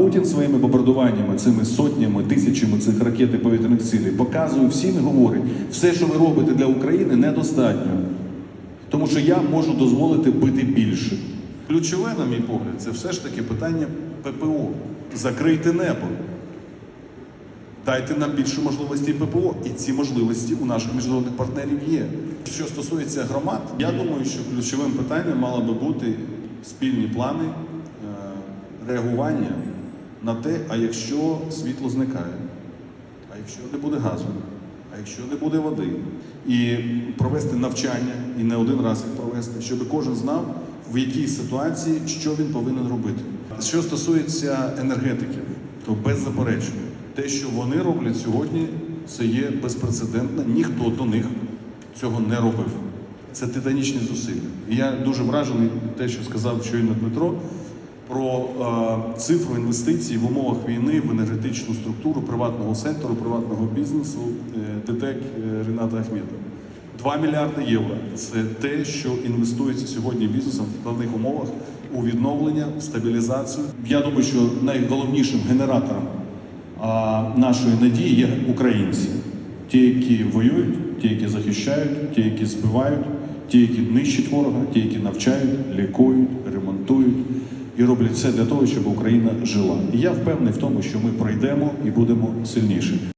Путін своїми бомбардуваннями, цими сотнями, тисячами цих ракет і повітряних цілей показує всім і говорить, все, що ви робите для України, недостатньо. Тому що я можу дозволити бити більше. Ключове, на мій погляд, це все ж таки питання ППО. Закрийте небо. Дайте нам більше можливостей ППО. І ці можливості у наших міжнародних партнерів є. Що стосується громад, я думаю, що ключовим питанням мало би бути спільні плани е, реагування на те, а якщо світло зникає, а якщо не буде газу, а якщо не буде води, і провести навчання, і не один раз їх провести, щоб кожен знав, в якій ситуації що він повинен робити. Що стосується енергетики, то беззаперечно, те, що вони роблять сьогодні, це є безпрецедентно. Ніхто до них цього не робив. Це титанічні зусилля. І я дуже вражений те, що сказав щойно Дмитро про е, цифру інвестицій в умовах війни в енергетичну структуру приватного сектору, приватного бізнесу е, ДТЕК е, Рената Ахметова. 2 мільярди євро це те, що інвестується сьогодні бізнесом в складних умовах у відновлення, стабілізацію. Я думаю, що найголовнішим генератором нашої надії є українці. Ті, які воюють, ті, які захищають, ті, які збивають, ті, які нищать ворога, ті, які навчають, лікують, ремонтують і роблять все для того, щоб Україна жила. І я впевнений в тому, що ми пройдемо і будемо сильніші.